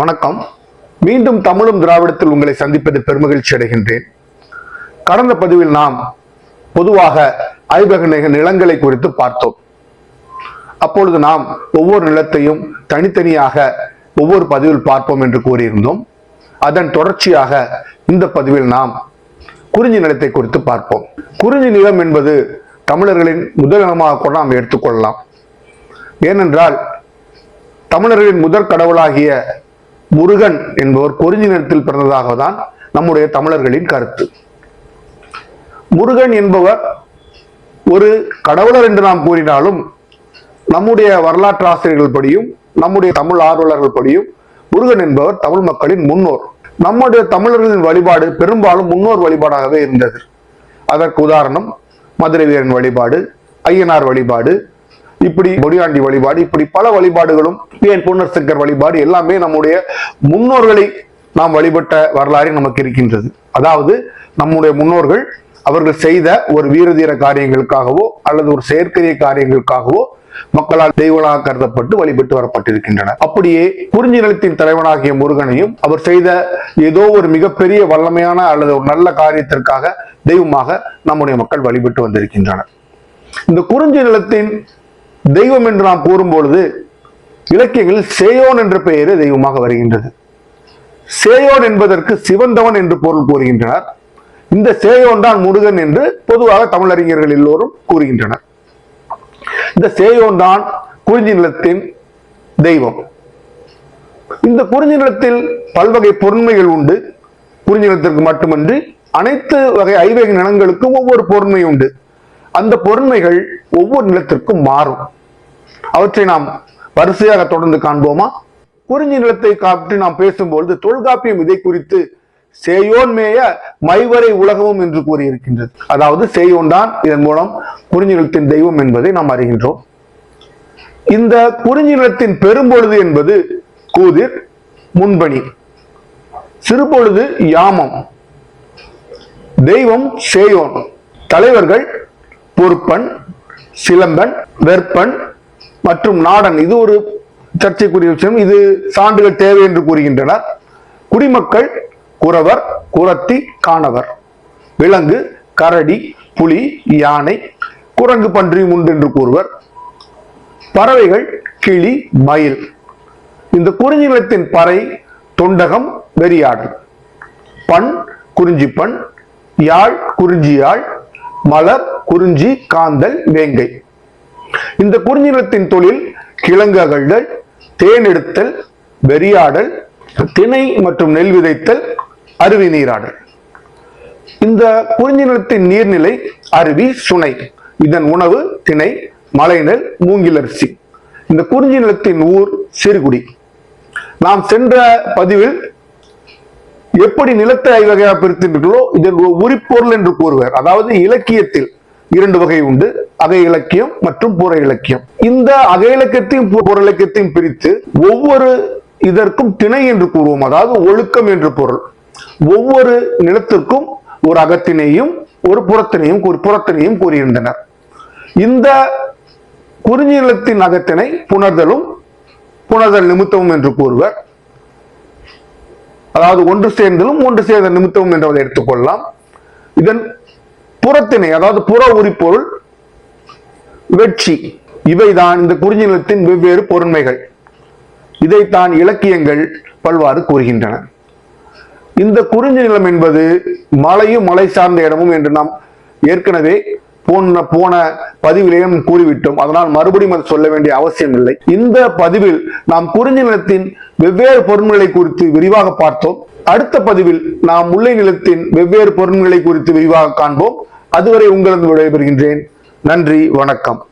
வணக்கம். மீண்டும் தமிழும் திராவிடத்தில் உங்களை சந்திப்பது பெருமகிழ்ச்சி அடைகின்றேன். கடந்த பதிவில் நாம் பொதுவாக ஐபக நிலங்களை குறித்து பார்த்தோம். அப்பொழுது நாம் ஒவ்வொரு நிலத்தையும் தனித்தனியாக ஒவ்வொரு பதிவில் பார்ப்போம் என்று கூறியிருந்தோம். அதன் தொடர்ச்சியாக இந்த பதிவில் நாம் குறிஞ்சி நிலத்தை குறித்து பார்ப்போம். குறிஞ்சி நிலம் என்பது தமிழர்களின் முதல் நிலமாக கூட நாம் எடுத்துக்கொள்ளலாம் ஏனென்றால் தமிழர்களின் முதற் கடவுளாகிய முருகன் என்பவர் குறிஞ்சி நிறத்தில் பிறந்ததாக தான் நம்முடைய தமிழர்களின் கருத்து. முருகன் என்பவர் ஒரு கடவுளர் என்று நாம் கூறினாலும் நம்முடைய வரலாற்று ஆசிரியர்கள் படியும் நம்முடைய தமிழ் ஆர்வலர்கள் படியும் முருகன் என்பவர் தமிழ் மக்களின் முன்னோர். நம்முடைய தமிழர்களின் வழிபாடு பெரும்பாலும் முன்னோர் வழிபாடாகவே இருந்தது. அதற்கு உதாரணம் மதுரை வீரன் வழிபாடு ஐயனார் வழிபாடு இப்படி பொடியாண்டி வழிபாடு இப்படி பல வழிபாடுகளும் ஏன் பொன்னர் சங்கர் வழிபாடு எல்லாமே நம்முடைய முன்னோர்களை நாம் வழிபட்ட வரலாறு நமக்கு இருக்கின்றது. அதாவது நம்முடைய முன்னோர்கள் அவர்கள் செய்த ஒரு வீரதீர காரியங்களுக்காகவோ அல்லது ஒரு செயற்கரிய காரியங்களுக்காகவோ மக்களால் தெய்வங்களாக கருதப்பட்டு வழிபட்டு வரப்பட்டிருக்கின்றன அப்படியே குறிஞ்சி நிலத்தின் தலைவனாகிய முருகனையும் அவர் செய்த ஏதோ ஒரு மிகப்பெரிய வல்லமையான அல்லது ஒரு நல்ல காரியத்திற்காக தெய்வமாக நம்முடைய மக்கள் வழிபட்டு வந்திருக்கின்றனர். இந்த குறிஞ்சி நிலத்தின் தெய்வம் என்று நாம் கூறும்பொழுது இலக்கியங்களில் சேயோன் என்ற பெயரே தெய்வமாக வருகின்றது. சேயோன் என்பதற்கு சிவந்தவன் என்று பொருள் கூறுகின்றனர். இந்த சேயோன் தான் முருகன் என்று பொதுவாக தமிழறிஞர்கள் எல்லோரும் கூறுகின்றனர். இந்த சேயோன் தான் குறிஞ்சி நிலத்தின் தெய்வம். இந்த குறிஞ்சி நிலத்தில் பல்வகை பொருண்மைகள் உண்டு. குறிஞ்சி நிலத்திற்கு மட்டுமன்றி அனைத்து வகை ஐவகை நிலங்களுக்கும் ஒவ்வொரு பொருண்மை உண்டு. அந்த பொருண்மைகள் ஒவ்வொரு நிலத்திற்கும் மாறும். அவற்றை நாம் வரிசையாக தொடர்ந்து காண்போமா? குறிஞ்சி நிலத்தை காப்பற்றி நாம் பேசும்பொழுது தொல்காப்பியம் இதை குறித்து சேயோன்மேய மைவரை உலகமும் என்று கூறியிருக்கின்றது. அதாவது சேயோன் தான் இதன் மூலம் குறிஞ்சி நிலத்தின் தெய்வம் என்பதை நாம் அறிகின்றோம். இந்த குறிஞ்சி நிலத்தின் பெரும்பொழுது என்பது கூதிர் முன்பணி. சிறுபொழுது யாமம். தெய்வம் சேயோன். தலைவர்கள் பொறுப்பன் சிலம்பன் வெற்பன் மற்றும் நாடன். இது ஒரு சர்ச்சைக்குரிய விஷயம். இது சான்றுகள் தேவை என்று கூறுகின்றனர். குடிமக்கள் குறவர் குரத்தி காணவர். விலங்கு கரடி புலி யானை குரங்கு பன்றி உண்டு என்று கூறுவர். பறவைகள் கிளி மயில். இந்த குறிஞ்சிநிலத்தின் பறை தொண்டகம் வெறியாடல். பண் குறிஞ்சி பண் யாழ் குறிஞ்சி யாழ் மலர் குறிஞ்சி காந்தல் வேங்கை. இந்த குறிஞ்சி நிலத்தின் தொழில் கிழங்கு அகழ்தல் தேன் எடுத்தல் வெறியாடல் திணை மற்றும் நெல் விதைத்தல் அருவி நீராடல். இந்த குறிஞ்சி நிலத்தின் நீர்நிலை அருவி சுனை. இதன் உணவு திணை மலைநெல் மூங்கிலரிசி. இந்த குறிஞ்சி நிலத்தின் ஊர் சிறுகுடி. நாம் சென்ற பதிவில் எப்படி நிலத்தை ஐவகையாக பிரித்தின்றீர்களோ இதன் உரிப்பொருள் என்று கூறுவர். அதாவது இலக்கியத்தில் இரண்டு வகை உண்டு. அகை இலக்கியம் மற்றும் புற இலக்கியம். இந்த அகை இலக்கியத்தையும் புற இலக்கியத்தையும் பிரித்து ஒவ்வொரு இதற்கும் திணை என்று கூறுவோம். அதாவது ஒழுக்கம் என்று பொருள். ஒவ்வொரு நிலத்திற்கும் ஒரு அகத்தினையும் ஒரு புறத்தினையும் ஒரு புறத்தினையும் கூறியிருந்தனர். இந்த குறிஞ்சி நிலத்தின் அகத்தினை புணர்தலும் புணர்தல் நிமித்தமும் என்று கூறுவர். அதாவது ஒன்று சேர்ந்தலும் ஒன்று சேர்ந்த நிமித்தமும் என்றதை எடுத்துக்கொள்ளலாம். இதன் புறத்திணை அதாவது புற உரிப்பொருள் வெற்றி இவைதான் இந்த குறிஞ்சி நிலத்தின் வெவ்வேறு பொருண்மைகள். இதைத்தான் இலக்கியங்கள் பல்வாறு கூறுகின்றன. இந்த குறிஞ்சி நிலம் என்பது மலையும் மலை சார்ந்த இடமும் என்று நாம் ஏற்கனவே போன போன பதிவிலேயும் கூறிவிட்டோம். அதனால் மறுபடியும் அதை சொல்ல வேண்டிய அவசியம் இல்லை இந்த பதிவில் நாம் குறிஞ்சி நிலத்தின் வெவ்வேறு பொருண்மைகளை குறித்து விரிவாக பார்த்தோம். அடுத்த பதிவில் நாம் முல்லை நிலத்தின் வெவ்வேறு பொருண்மைகளை குறித்து விரிவாக காண்போம். அதுவரை உங்களது விடைபெறுகின்றேன். நன்றி வணக்கம்.